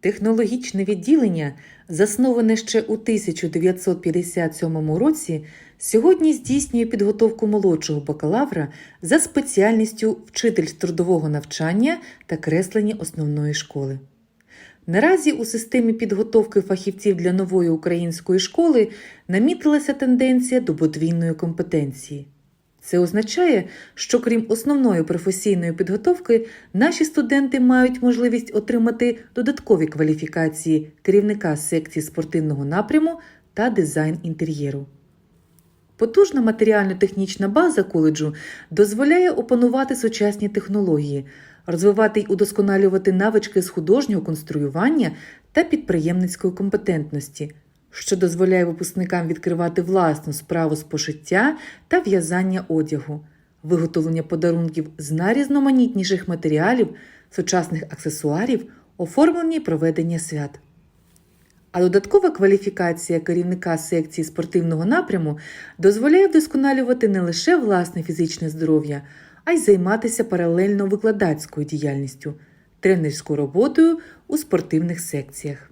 Технологічне відділення, засноване ще у 1957 році, сьогодні здійснює підготовку молодшого бакалавра за спеціальністю вчитель трудового навчання та креслення основної школи. Наразі у системі підготовки фахівців для нової української школи намітилася тенденція до подвійної компетенції. Це означає, що крім основної професійної підготовки, наші студенти мають можливість отримати додаткові кваліфікації керівника секції спортивного напряму та дизайн інтер'єру. Потужна матеріально-технічна база коледжу дозволяє опанувати сучасні технології, розвивати й удосконалювати навички з художнього конструювання та підприємницької компетентності, що дозволяє випускникам відкривати власну справу з пошиття та в'язання одягу, виготовлення подарунків з найрізноманітніших матеріалів, сучасних аксесуарів, оформлення і проведення свят. А додаткова кваліфікація керівника секції спортивного напряму дозволяє вдосконалювати не лише власне фізичне здоров'я, а й займатися паралельно викладацькою діяльністю, тренерською роботою у спортивних секціях.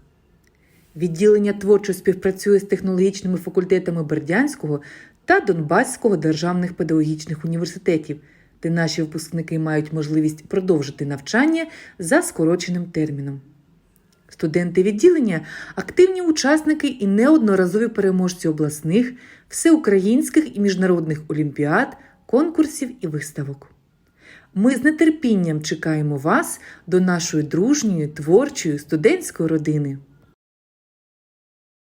Відділення творчо співпрацює з технологічними факультетами Бердянського та Донбаського державних педагогічних університетів, де наші випускники мають можливість продовжити навчання за скороченим терміном. Студенти відділення активні учасники і неодноразові переможці обласних, всеукраїнських і міжнародних олімпіад, конкурсів і виставок. Ми з нетерпінням чекаємо вас до нашої дружньої, творчої студентської родини.